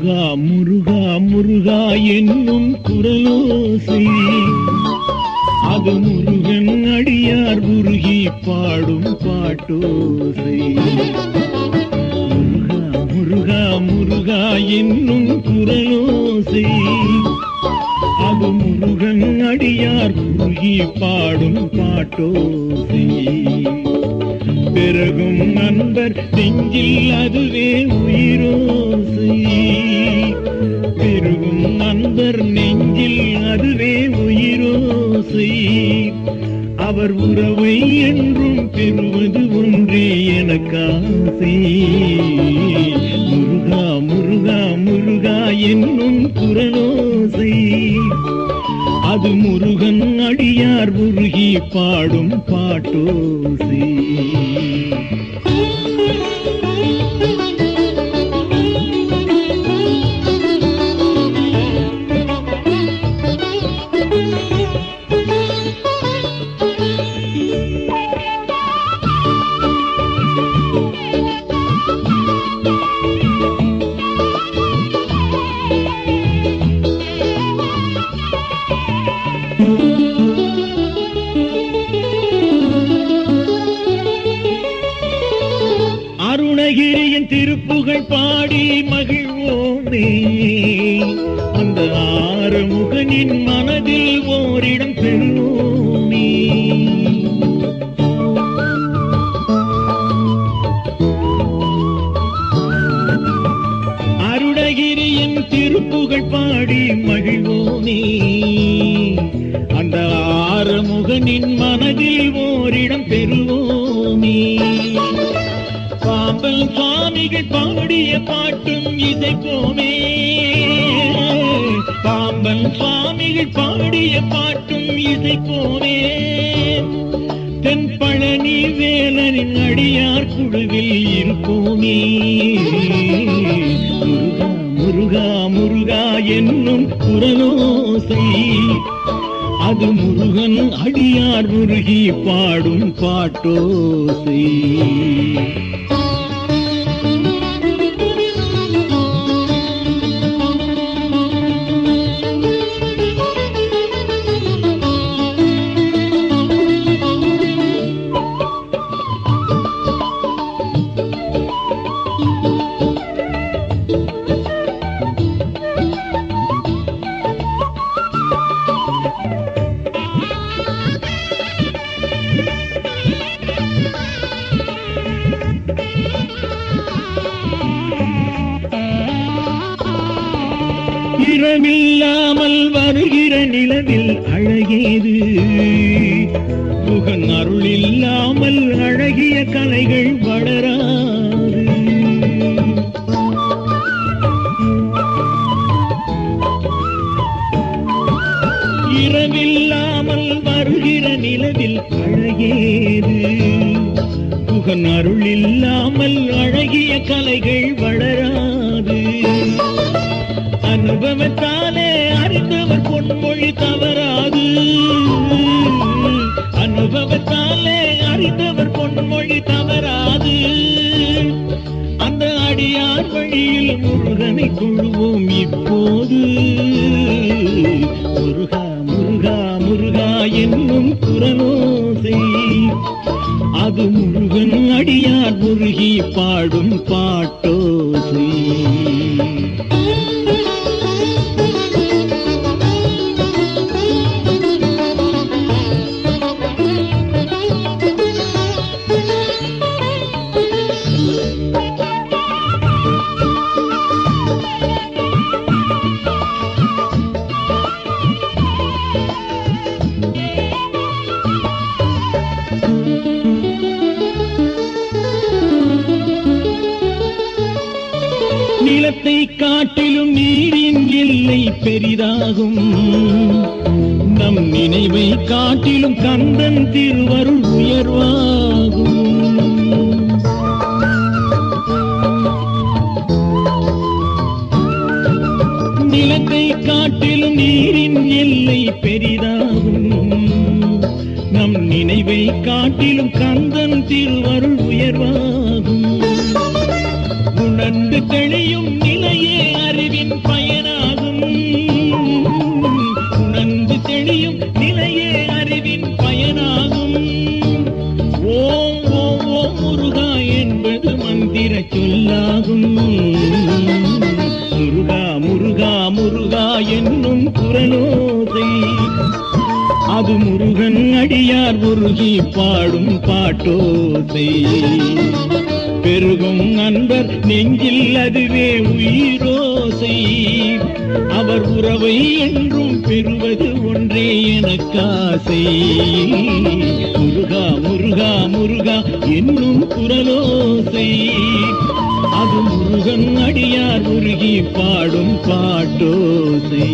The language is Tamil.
முருகா முருகா முருகா என்னும் குரலோசை. அது முருகன் அடியார் முருகி பாடும் பாட்டோசை. முருகா முருகா முருகா என்னும் குரலோசை. அது முருகன் அடியார் முருகி பாடும் பாட்டோசை. பிறகும் நண்பர் நெஞ்சில் அதுவே உயிரோசை. பெருகும் நண்பர் நெஞ்சில் அதுவே உயிரோசை. அவர் உறவை என்றும் பெறுவது ஒன்றே எனக்காசை முருகா முருகா முருகா என்னும் குரலோசை. அது முருகன் அடியார் உருகி பாடும் பாட்டோசை. அருணகிரியின் திருப்புகழ் பாடி மகிழ்வோமே. அந்த ஆறுமுகனின் மனதில் ஓரிடம் பெறுவோமே. அருணகிரியின் திருப்புகழ் பாடி மகிழ்வோமே. பாடிய பாட்டும் இசைப்போமே பாம்பன் சுவாமிகள் பாடிய பாட்டும் இசைப்போமே தென் பழனி வேலனின் அடியார் குழுவில் இருப்போமே. முருகா முருகா முருகா என்னும் குரலோசை அது முருகன் அடியார் முருகி பாடும் பாட்டோசை. இரவில்லாமல் வருகிற நிலவில் அழகேது முகன் அருள் இல்லாமல் அழகிய கலைகள் வளராது. இரவில்லாமல் வருகிற நிலவில் அழகேது முகன் அருள் இல்லாமல் அழகிய கலைகள் வளராது அனுபவத்தாலே அறிந்தவர் பொன்மொழி தவறாது. அனுபவத்தாலே அறிந்தவர் பொன்மொழி தவறாது. அந்த அடியார் வழியில் முருகனை கொள்வோம் இப்போது. முருகா முருகா முருகா என்னும் குரலோசை அது முருகன் அடியார் முருகி பாடும் பாட்டோசை. நிலத்தை காட்டிலும் நீரின் எல்லை பெரிதாகும். நம் நினைவை காட்டிலும் கந்தன் திருவருள் உயர்வாகும். நிலத்தை காட்டிலும் நீரின் எல்லை பெரிதாகும். நம் நினைவை காட்டிலும் கந்தன் திருவருள் உயர்வாகும். புறலோசை அது முருகன் அடியார் உருகி பாடும் பாட்டோசை. பெருகும் அன்பர் நெஞ்சில் அதுவே உயிரோசை. அவர் உறவை என்றும் பெறுவது ஒன்றே எனக்காசை. முருகா முருகா முருகா என்னும் குரலோசை. அது முருகன் அடியார் உருகி பாடும் பாட்டோசை.